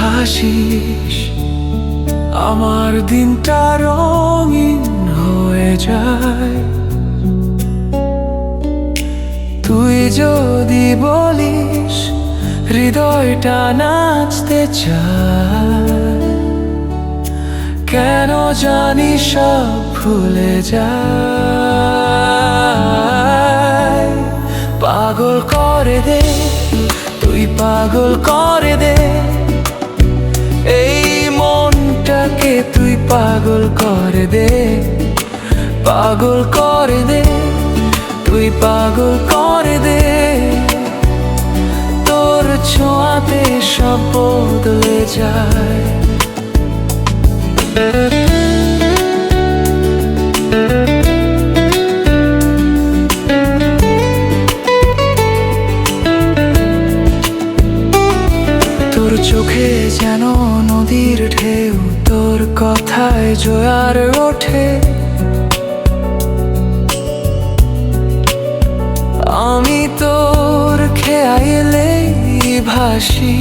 হাসিস, আমার দিনটা রঙিন হয়ে যায়। তুই যদি বলিস, হৃদয়টা নাচতে চায়, কেন জানি সব ভুলে যায়। পাগল করে দে পাগল করে দে। এই মনটাকে তুই পাগল করে দে। পাগল করে দে, তুই পাগল করে দে। তোর ছোঁয়াতে সব বদলে যায়। তোর চোখে যেন নদীর ঢেউ, তোর কথায় জোয়ার ওঠে। আমি তোর খেয়াইলেই ভাসি,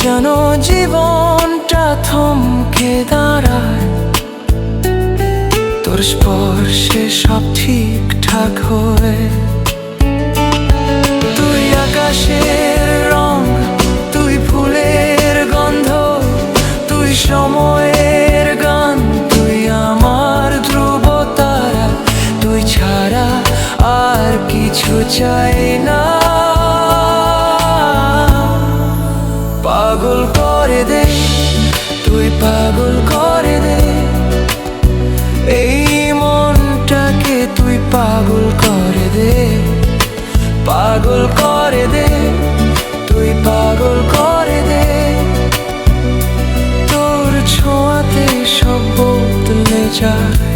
যেন জীবনটা থমকে দাঁড়ায়। তোর স্পর্শে সব ঠিকঠাক হয়ে। তুই আকাশের কিছু চাই না। পাগল করে দে, তুই পাগল করে দে। এই মনটাকে তুই পাগল করে দে, পাগল করে দে, তুই পাগল করে দে। তোর ছোঁয়াতে সব বদলে যায়।